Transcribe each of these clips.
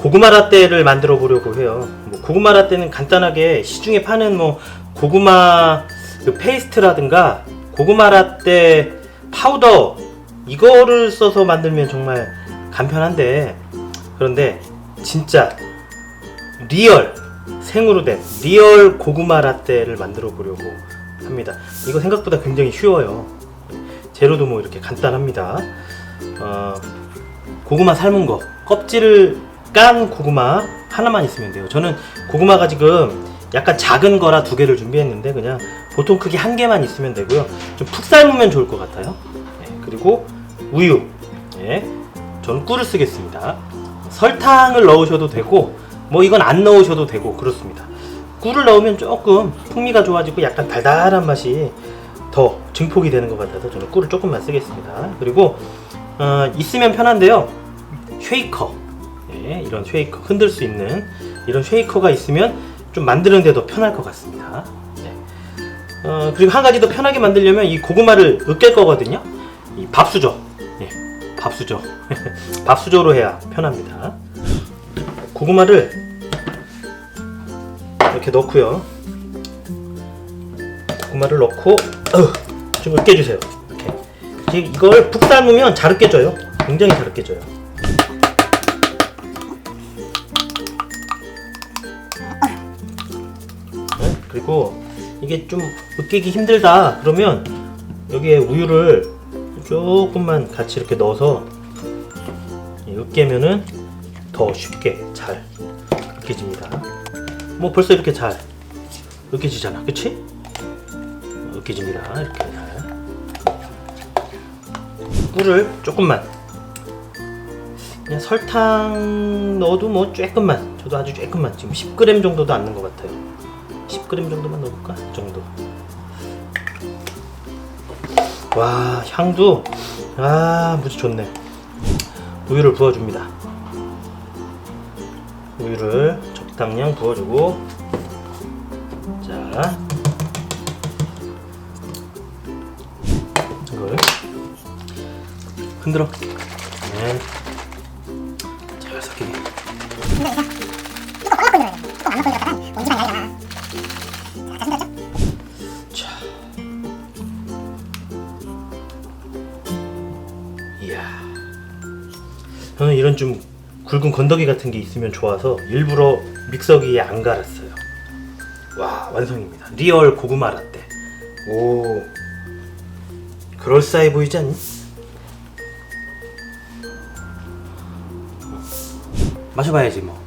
고구마 라떼를 만들어 보려고 해요. 뭐 고구마 라떼는 간단하게 시중에 파는 뭐 고구마 그 페이스트라든가 고구마 라떼 파우더 이거를 써서 만들면 정말 간편한데 그런데 진짜 리얼 생으로 된 리얼 고구마 라떼를 만들어 보려고 합니다. 이거 생각보다 굉장히 쉬워요. 재료도 뭐 이렇게 간단합니다. 어, 고구마 삶은 거 껍질을 깐 고구마 하나만 있으면 돼요. 저는 고구마가 지금 약간 작은 거라 두 개를 준비했는데 그냥 보통 크기 한 개만 있으면 되고요. 좀 푹 삶으면 좋을 것 같아요. 네, 그리고 우유. 네, 저는 꿀을 쓰겠습니다. 설탕을 넣으셔도 되고 뭐 이건 안 넣으셔도 되고 그렇습니다. 꿀을 넣으면 조금 풍미가 좋아지고 약간 달달한 맛이 더 증폭이 되는 것 같아서 저는 꿀을 조금만 쓰겠습니다. 그리고 어, 있으면 편한데요. 쉐이커. 네, 이런 쉐이커 흔들 수 있는 이런 쉐이커가 있으면 좀 만드는데 더 편할 것 같습니다. 네. 어, 그리고 한 가지 더 편하게 만들려면 이 고구마를 으깰 거거든요. 이 밥수저. 예, 밥수저. 밥수저로 해야 편합니다. 고구마를 이렇게 넣고요. 고구마를 넣고 어휴, 좀 으깨주세요. 이렇게. 이걸 푹 삶으면 잘 으깨져요. 굉장히 잘 으깨져요. 그리고 이게 좀 으깨기 힘들다 그러면 여기에 우유를 조금만 같이 이렇게 넣어서 으깨면은 더 쉽게 잘 으깨집니다. 뭐 벌써 이렇게 잘 으깨지잖아, 그치? 으깨집니다. 이렇게 잘. 꿀을 조금만. 그냥 설탕 넣어도 뭐 조금만. 저도 아주 조금만. 지금 10g 정도도 안 넣은 것 같아요. 10g 정도만 넣어볼까? 이 정도. 와 향도 아 무지 좋네. 우유를 부어줍니다. 우유를 적당량 부어주고 자 이걸 흔들어 네. 잘 섞이게 자 이야 저는 이런 좀 굵은 건더기 같은 게 있으면 좋아서 일부러 믹서기에 안 갈았어요. 와 완성입니다. 리얼 고구마 라떼. 오 그럴싸해 보이지 않니? 마셔봐야지 뭐.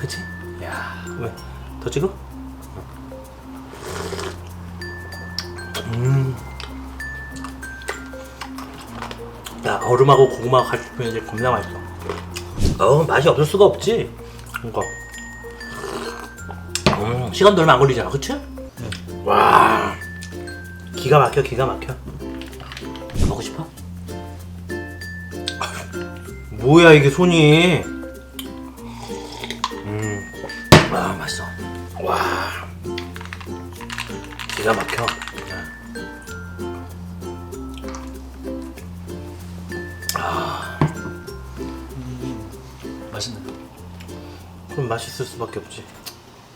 그치? 야 왜? 더 찍어? 야 얼음하고 고구마가 같이 면 겁나 맛있어. 어 맛이 없을 수가 없지. 이거. 음, 시간도 얼마 안 걸리잖아, 그치? 와 기가 막혀, 기가 막혀. 먹고 싶어? 뭐야 이게 손이? 음, 와 맛있어. 와 기가 막혀. 맛있네. 그럼 맛있을 수밖에 없지.